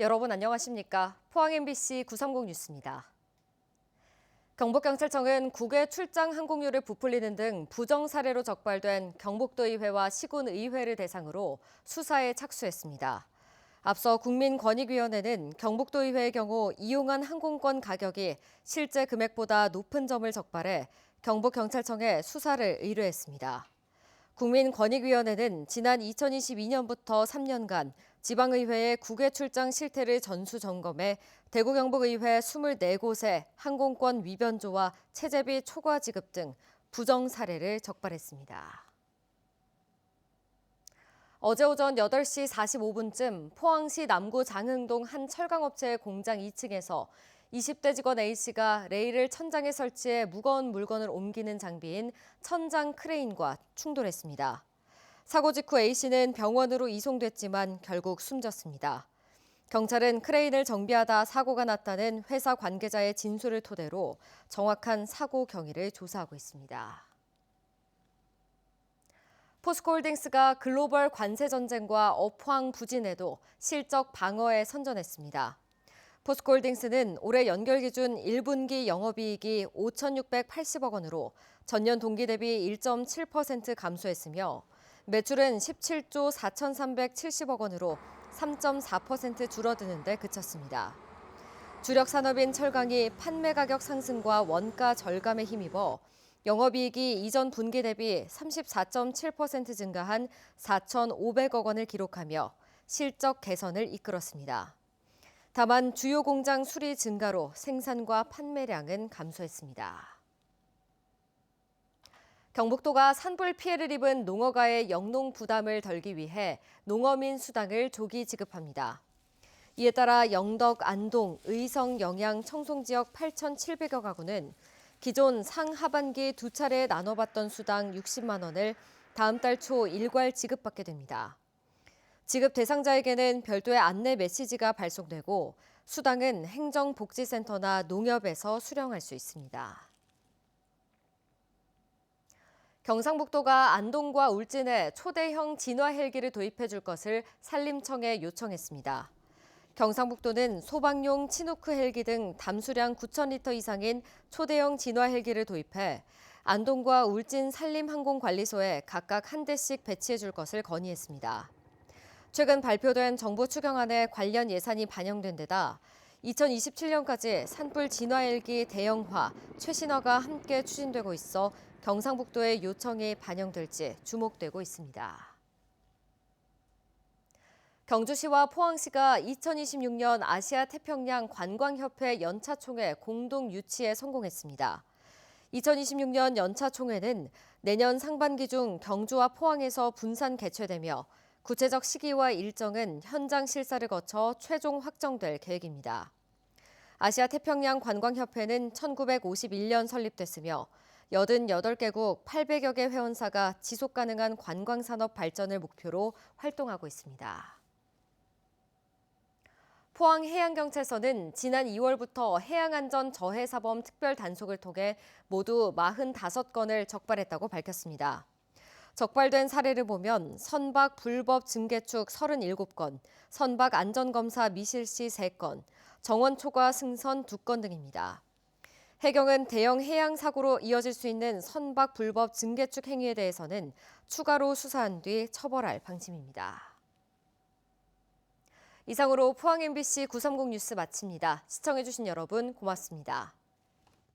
여러분 안녕하십니까? 포항 MBC 930 뉴스입니다. 경북경찰청은 국외 출장 항공료를 부풀리는 등 부정 사례로 적발된 경북도의회와 시군의회를 대상으로 수사에 착수했습니다. 앞서 국민권익위원회는 경북도의회의 경우 이용한 항공권 가격이 실제 금액보다 높은 점을 적발해 경북경찰청에 수사를 의뢰했습니다. 국민권익위원회는 지난 2022년부터 3년간 지방의회의 국외 출장 실태를 전수 점검해 대구 경북의회 24곳의 항공권 위변조와 체제비 초과 지급 등 부정 사례를 적발했습니다. 어제 오전 8시 45분쯤 포항시 남구 장흥동 한 철강업체의 공장 2층에서 20대 직원 A씨가 레일을 천장에 설치해 무거운 물건을 옮기는 장비인 천장 크레인과 충돌했습니다. 사고 직후 A씨는 병원으로 이송됐지만 결국 숨졌습니다. 경찰은 크레인을 정비하다 사고가 났다는 회사 관계자의 진술을 토대로 정확한 사고 경위를 조사하고 있습니다. 포스코홀딩스가 글로벌 관세 전쟁과 업황 부진에도 실적 방어에 선전했습니다. 포스코홀딩스는 올해 연결 기준 1분기 영업이익이 5,680억 원으로 전년 동기 대비 1.7% 감소했으며 매출은 17조 4,370억 원으로 3.4% 줄어드는 데 그쳤습니다. 주력 산업인 철강이 판매 가격 상승과 원가 절감에 힘입어 영업이익이 이전 분기 대비 34.7% 증가한 4,500억 원을 기록하며 실적 개선을 이끌었습니다. 다만 주요 공장 수리 증가로 생산과 판매량은 감소했습니다. 경북도가 산불 피해를 입은 농어가의 영농 부담을 덜기 위해 농어민 수당을 조기 지급합니다. 이에 따라 영덕, 안동, 의성, 영양, 청송 지역 8,700여 가구는 기존 상하반기 두 차례 나눠받던 수당 60만 원을 다음 달 초 일괄 지급받게 됩니다. 지급 대상자에게는 별도의 안내 메시지가 발송되고 수당은 행정복지센터나 농협에서 수령할 수 있습니다. 경상북도가 안동과 울진에 초대형 진화 헬기를 도입해 줄 것을 산림청에 요청했습니다. 경상북도는 소방용 치누크 헬기 등 담수량 9천 리터 이상인 초대형 진화 헬기를 도입해 안동과 울진 산림항공관리소에 각각 한 대씩 배치해 줄 것을 건의했습니다. 최근 발표된 정부 추경안에 관련 예산이 반영된 데다 2027년까지 산불 진화 헬기 대형화, 최신화가 함께 추진되고 있어 경상북도의 요청이 반영될지 주목되고 있습니다. 경주시와 포항시가 2026년 아시아 태평양 관광협회 연차총회 공동 유치에 성공했습니다. 2026년 연차총회는 내년 상반기 중 경주와 포항에서 분산 개최되며 구체적 시기와 일정은 현장 실사를 거쳐 최종 확정될 계획입니다. 아시아 태평양 관광협회는 1951년 설립됐으며 88개국 800여 개 회원사가 지속 가능한 관광 산업 발전을 목표로 활동하고 있습니다. 포항해양경찰서는 지난 2월부터 해양안전 저해사범 특별 단속을 통해 모두 45건을 적발했다고 밝혔습니다. 적발된 사례를 보면 선박 불법 증개축 37건, 선박 안전검사 미실시 3건, 정원 초과 승선 2건 등입니다. 해경은 대형 해양 사고로 이어질 수 있는 선박 불법 증개축 행위에 대해서는 추가로 수사한 뒤 처벌할 방침입니다. 이상으로 포항 MBC 930 뉴스 마칩니다. 시청해주신 여러분 고맙습니다.